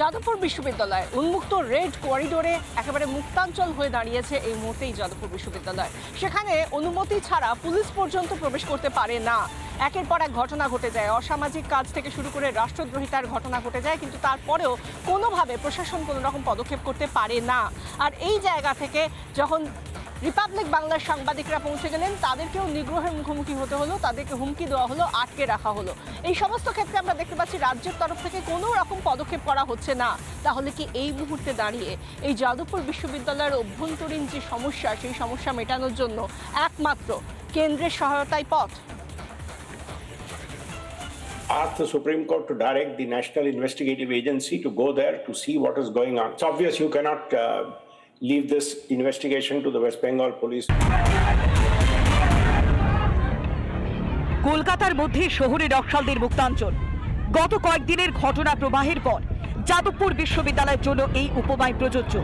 যাদবপুর বিশ্ববিদ্যালয় উন্মুক্ত রেড করিডোরে একেবারে মুক্তাঞ্চল হয়ে দাঁড়িয়েছে এই মুহূর্তেই যাদবপুর বিশ্ববিদ্যালয়। সেখানে অনুমতি ছাড়া পুলিশ পর্যন্ত প্রবেশ করতে পারে না। একের পর এক ঘটনা ঘটে যায়। অসামাজিক কাজ থেকে শুরু করে রাষ্ট্রদ্রোহিতার ঘটনা ঘটে যায়, কিন্তু তারপরেও কোনোভাবে প্রশাসন কোনো রকম পদক্ষেপ করতে পারে না। আর এই জায়গা থেকে যখন রিপাবলিক বাংলার সাংবাদিকরা পৌঁছে গেলেন। তাদেরকেও নিগ্রহের মুখোমুখি হতে হলো তাদেরকে হুমকি দেওয়া হলো আটকে রাখা হলো। এই সমস্ত ক্ষেত্রে আমরা দেখতে পাচ্ছি রাজ্যের তরফ থেকে কোনো রকম পদক্ষেপ করা হচ্ছে না। তাহলে কি এই মুহূর্তে দাঁড়িয়ে এই যাদবপুর বিশ্ববিদ্যালয়ের অভ্যন্তরীণ যে সমস্যা সেই সমস্যা মেটানোর জন্য একমাত্র কেন্দ্রের সহায়তায় পথ? Ask the Supreme Court to direct the National Investigative Agency to go there to see what is going on. It's obvious you cannot uh, leave this investigation to the West Bengal Police. কলকাতার মধ্যে শহরে নকশালদের মুক্তাঞ্চল। গত কয়েকদিনের ঘটনা প্রবাহের পর যাদবপুর বিশ্ববিদ্যালয়ের জন্য এই উপমায় প্রযোজ্য।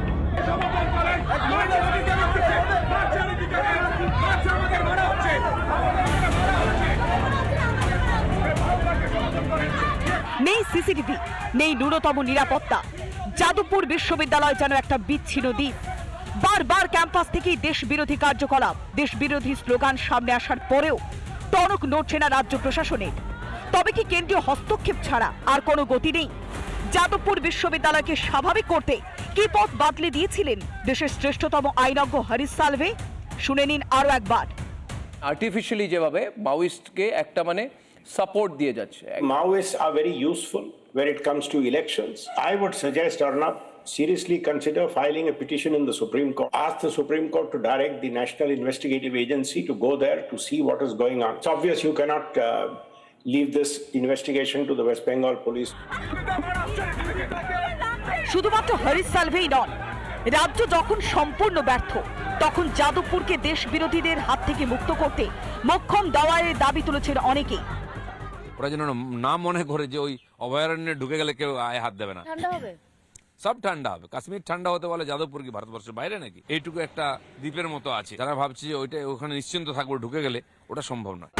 নেই সিসিটিভি, নেই ন্যূনতম নিরাপত্তা। যাদবপুর বিশ্ববিদ্যালয় যেন একটা বিচ্ছিন্ন দ্বীপ। বারবার ক্যাম্পাস থেকেই দেশ বিরোধী কার্যকলাপ দেশ বিরোধী স্লোগান সামনে আসার পরেও টনক নড়ছে না রাজ্য প্রশাসনের। তবে কি কেন্দ্রীয় হস্তক্ষেপ ছাড়া আর কোনো গতি নেই? যাদবপুর বিশ্ববিদ্যালয়কে স্বাভাবিক করতে কি পথ বাতলে দিয়েছিলেন দেশের শ্রেষ্ঠতম আইনজ্ঞ হরিশ সালভে? শুনে নিন আরও একবার। আর্টিফিশিয়ালি যেভাবে মাওয়িস্টকে একটা মানে সাপোর্ট দিয়ে যাচ্ছে Maoists are very useful when it comes to elections. I would suggest Arnab seriously consider filing a petition in the Supreme Court. Ask the Supreme Court to direct the National Investigative Agency to go there to see what is going on. It's obvious you cannot uh, leave this investigation to the West Bengal Police. শুধুমাত্র হরিশ সালভেই নন রাজ্য যখন সম্পূর্ণ ব্যর্থ তখন যাদবপুরকে দেশ বিরোধীদের হাত থেকে মুক্ত করতে মক্ষম দাওয়ারের দাবি তুলেছেন অনেকেই ওরা যেন না মনে করে যে ওই অভয়ারণ্যে ঢুকে গেলে কেউ আয় হাত দেবে না। সব ঠান্ডা হবে। কাশ্মীর ঠান্ডা হতে বলে যাদবপুর কি ভারতবর্ষের বাইরে নাকি? এইটুকু একটা দ্বীপের মতো আছে। যারা ভাবছে যে ওইটা ওখানে নিশ্চিন্ত থাকব ঢুকে গেলে ওটা সম্ভব নয়।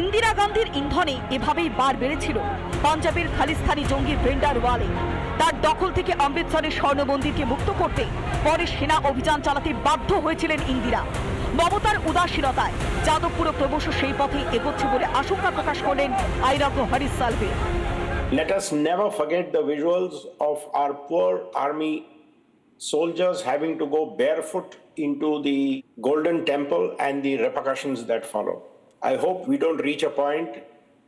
ইন্দিরা গান্ধীর ইন্ধনে এভাবেই বার বেড়েছিল। পাঞ্জাবের খালিস্তানি জঙ্গি ব্রেন্ডার ওয়ালে তার দখল থেকে অমৃতসরের স্বর্ণ মন্দিরকে মুক্ত করতে পরে সেনা অভিযান চালাতে বাধ্য হয়েছিলেন ইন্দিরা মমতার উদাসীনতায় যাদবপুরও ক্রমশ সেই পথে এগোচ্ছে বলে আশঙ্কা প্রকাশ করলেন আইরাজ্ঞ Harish Salve Let us never forget the visuals of our poor army soldiers having to go barefoot into the Golden Temple and the repercussions that follow. I hope we don't reach a point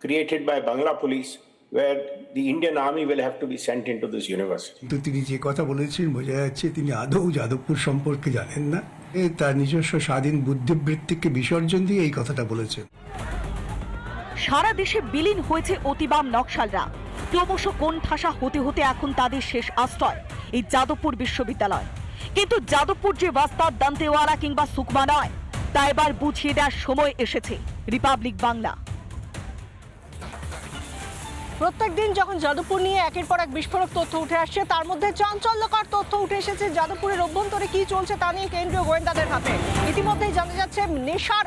created by Bangla police where the Indian army will have to be sent into this university. কিন্তু তিনি যে কথা বলেছেন বোঝা যাচ্ছে তিনি আদৌ যাদবপুর সম্পর্কে জানেন না। তার নিজস্ব স্বাধীন বুদ্ধিবৃত্তিকে বিসর্জন দিয়ে এই কথাটা বলেছেন। সারা দেশে বিলীন হয়েছে অতিবাম নকশালরা। ক্রমশ কোন ঠাসা হতে হতে এখন তাদের শেষ আশ্রয় এই যাদবপুর বিশ্ববিদ্যালয়। কিন্তু যাদবপুর যে বাস্তার দান্তেওয়ালা কিংবা সুকমা নয় তা এবার বুঝিয়ে দেওয়ার সময় এসেছে। রিপাবলিক বাংলা। প্রত্যেক দিন যখন যাদবপুর নিয়ে একের পর এক বিস্ফোরক তথ্য উঠে আসছে, তার মধ্যে চাঞ্চল্যকর তথ্য উঠে এসেছে যাদবপুরের অভ্যন্তরে কি চলছে তা নিয়ে কেন্দ্রীয় গোয়েন্দাদের হাতে। ইতিমধ্যেই জানা যাচ্ছে নেশার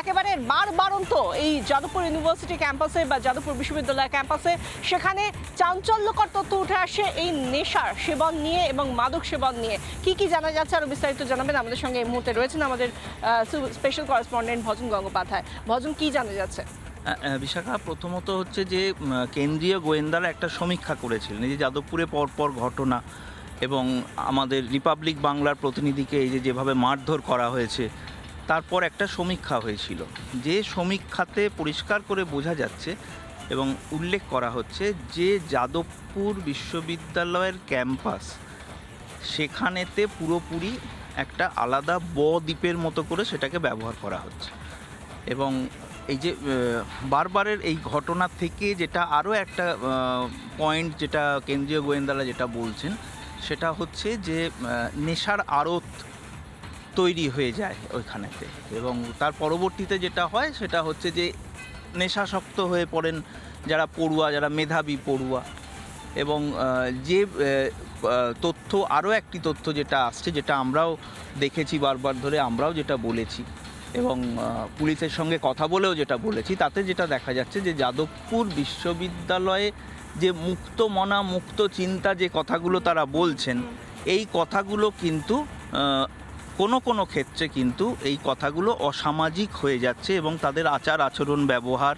একেবারে বার বারন্ত এই যাদবপুর ইউনিভার্সিটি ক্যাম্পাসে বা যাদবপুর বিশ্ববিদ্যালয় ক্যাম্পাসে। সেখানে চাঞ্চল্যকর তথ্য উঠে আসছে এই নেশার সেবন নিয়ে এবং মাদক সেবন নিয়ে। কি কি জানা যাচ্ছে আরও বিস্তারিত জানাবেন? আমাদের সঙ্গে এই মুহূর্তে রয়েছেন আমাদের স্পেশাল করেসপন্ডেন্ট ভজন গঙ্গোপাধ্যায়। ভজন কি জানা যাচ্ছে? বিশাখা, প্রথমত হচ্ছে যে কেন্দ্রীয় গোয়েন্দারা একটা সমীক্ষা করেছিলেন। এই যে যাদবপুরে পরপর ঘটনা এবং আমাদের রিপাবলিক বাংলার প্রতিনিধিকে এই যে যেভাবে মারধর করা হয়েছে, তারপর একটা সমীক্ষা হয়েছিল। যে সমীক্ষাতে পরিষ্কার করে বোঝা যাচ্ছে এবং উল্লেখ করা হচ্ছে যে, যাদবপুর বিশ্ববিদ্যালয়ের ক্যাম্পাস সেখানেতে পুরোপুরি একটা আলাদা ব দ্বীপের মতো করে সেটাকে ব্যবহার করা হচ্ছে। এবং এই যে বারবারের এই ঘটনা থেকে যেটা আরও একটা পয়েন্ট যেটা কেন্দ্রীয় গোয়েন্দারা যেটা বলছেন, সেটা হচ্ছে যে নেশার আড়ত তৈরি হয়ে যায় ওইখানেতে। এবং তার পরবর্তীতে যেটা হয়, সেটা হচ্ছে যে, নেশাসক্ত হয়ে পড়েন যারা পড়ুয়া, যারা মেধাবী পড়ুয়া। এবং যে তথ্য, আরও একটি তথ্য যেটা আসছে, যেটা আমরাও দেখেছি বারবার ধরে, আমরাও যেটা বলেছি। এবং পুলিশের সঙ্গে কথা বলেও যেটা বলেছি তাতে যেটা দেখা যাচ্ছে যে যাদবপুর বিশ্ববিদ্যালয়ে যে মুক্ত মনা মুক্ত চিন্তা যে কথাগুলো তারা বলছেন এই কথাগুলো কিন্তু কোনো কোনো ক্ষেত্রে কিন্তু এই কথাগুলো অসামাজিক হয়ে যাচ্ছে এবং তাদের আচার আচরণ ব্যবহার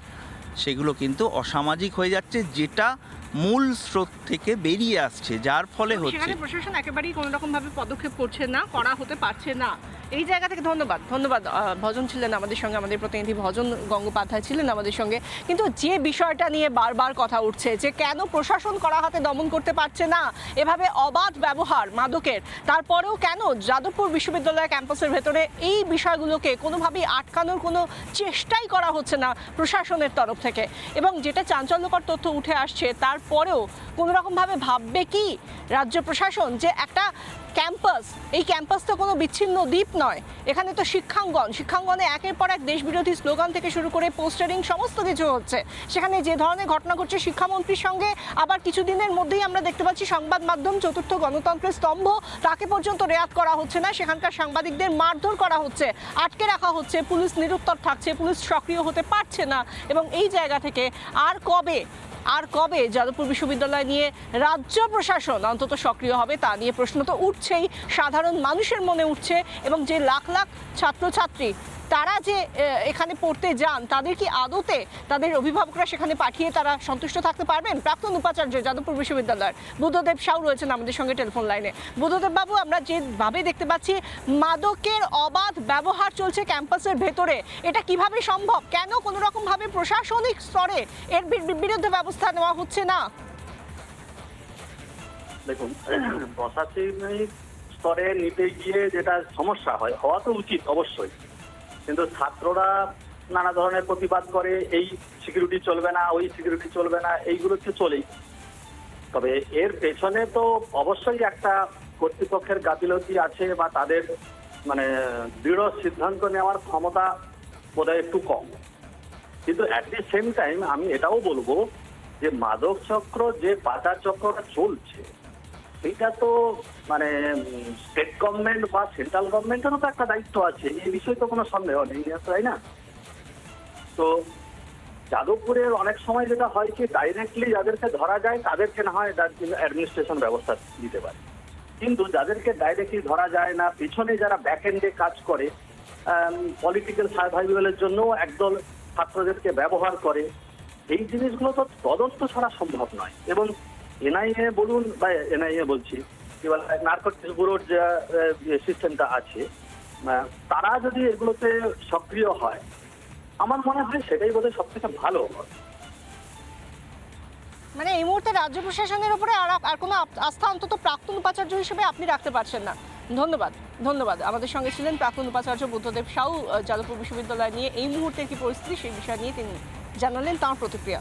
সেগুলো কিন্তু অসামাজিক হয়ে যাচ্ছে যেটা মূল স্রোত থেকে বেরিয়ে আসছে যার ফলে হচ্ছে প্রশাসন একেবারেই কোনো রকম ভাবে পদক্ষেপ করছে না করা হতে পারছে না। এই জায়গা থেকে ধন্যবাদ। ধন্যবাদ ভজন ছিলেন আমাদের সঙ্গে, আমাদের প্রতিনিধি ভজন গঙ্গোপাধ্যায় ছিলেন আমাদের সঙ্গে। কিন্তু যে বিষয়টা নিয়ে বারবার কথা উঠছে, যে কেন প্রশাসন করা হাতে দমন করতে পারছে না, এভাবে অবাধ ব্যবহার মাদকের, তারপরেও কেন যাদবপুর বিশ্ববিদ্যালয় ক্যাম্পাসের ভেতরে এই বিষয়গুলোকে কোনোভাবেই আটকানোর কোনো চেষ্টাই করা হচ্ছে না প্রশাসনের তরফ থেকে? এবং যেটা চাঞ্চল্যকর তথ্য উঠে আসছে, তারপরেও কোনোরকমভাবে ভাববে কি রাজ্য প্রশাসন যে একটা ক্যাম্পাস। এই ক্যাম্পাস তো কোনো বিচ্ছিন্ন দ্বীপ নয়। এখানে তো শিক্ষাঙ্গন। শিক্ষাঙ্গনে একের পর এক দেশবিরোধী স্লোগান থেকে শুরু করে পোস্টারিং সমস্ত কিছু হচ্ছে। সেখানে যে ধরনের ঘটনা ঘটছে শিক্ষামন্ত্রীর সঙ্গে, আবার কিছুদিনের মধ্যেই আমরা দেখতে পাচ্ছি সংবাদ মাধ্যম চতুর্থ গণতন্ত্রের স্তম্ভ, তাকে পর্যন্ত রেয়াত করা হচ্ছে না। সেখানকার সাংবাদিকদের মারধর করা হচ্ছে, আটকে রাখা হচ্ছে, পুলিশ নিরুত্তর থাকছে, পুলিশ সক্রিয় হতে পারছে না। এবং এই জায়গা থেকে আর কবে আর কবে যাদবপুর বিশ্ববিদ্যালয় নিয়ে রাজ্য প্রশাসন অন্তত সক্রিয় হবে তা নিয়ে প্রশ্ন তো উঠছেই। সাধারণ মানুষের মনে উঠছে এবং যে লাখ লাখ ছাত্রছাত্রী তারা যে এখানে পড়তে যান, তাদের কি আদতে তাদের অভিভাবকরা সেখানে পাঠিয়ে তারা সন্তুষ্ট থাকতে পারবেন? প্রাক্তন উপাচার্য যাদবপুর বিশ্ববিদ্যালয়ের বুদ্ধদেব সাউ রয়েছেন আমাদের সঙ্গে টেলিফোন লাইনে। বুদ্ধদেব বাবু, আমরা যেভাবে দেখতে পাচ্ছি, মাদকের অবাধ ব্যবহার চলছে ক্যাম্পাসের ভেতরে। এটা কীভাবে সম্ভব? কেন কোনো রকম ভাবে প্রশাসনিক স্তরে এর বিরুদ্ধে ব্যবস্থা নেওয়া হচ্ছে না? দেখুন, প্রশাসনিক স্তরে নিতে গিয়ে যেটা সমস্যা হয়, হওয়া তো উচিত অবশ্যই। কিন্তু ছাত্ররা নানা ধরনের প্রতিবাদ করে, এই সিকিউরিটি চলবে না, ওই সিকিউরিটি চলবে না, এইগুলো তো চলেই। তবে এর পেছনে তো অবশ্যই একটা কর্তৃপক্ষের গাফিলতি আছে বা তাদের মানে দৃঢ় সিদ্ধান্ত নেওয়ার ক্ষমতা বোধহয় একটু কম। কিন্তু অ্যাট দি সেম টাইম আমি এটাও বলব যে মাদক চক্র যে পাচার চক্রটা চলছে এটা তো মানে স্টেট গভর্নমেন্ট বা সেন্ট্রাল গভর্নমেন্টেরও তো একটা দায়িত্ব আছে, এই বিষয়ে তো কোনো সন্দেহ নেই তাই না? তো যাদবপুরের অনেক সময় যেটা হয় কি ডাইরেক্টলি যাদেরকে ধরা যায়, তাদেরকে না হয় অ্যাডমিনিস্ট্রেশন ব্যবস্থা দিতে পারে। কিন্তু যাদেরকে ডাইরেক্টলি ধরা যায় না, পিছনে যারা ব্যাক এন্ডে কাজ করে পলিটিক্যাল সার্ভাইভালের জন্য একদল ছাত্রদেরকে ব্যবহার করে, এই জিনিসগুলো তো তদন্ত ছাড়া সম্ভব নয়। এবং এনআইএ বলুন বা এনআইএ বলছি নার্কোটিক্স ব্যুরোর যে সিস্টেমটা আছে তারা যদি এগুলোতে সক্রিয় হয়, আমার মনে হয় সেটাই বোধহয় সব থেকে ভালো মানে এই মুহূর্তে রাজ্য প্রশাসনের উপরে আর আর কোনো আস্থা অন্তত প্রাক্তন উপাচার্য হিসেবে আপনি রাখতে পারছেন না। ধন্যবাদ ধন্যবাদ। আমাদের সঙ্গে ছিলেন প্রাক্তন উপাচার্য বুদ্ধদেব সাউ যাদবপুর বিশ্ববিদ্যালয় নিয়ে এই মুহূর্তের কি পরিস্থিতি, সেই বিষয় নিয়ে তিনি জানালেন তাঁর প্রতিক্রিয়া।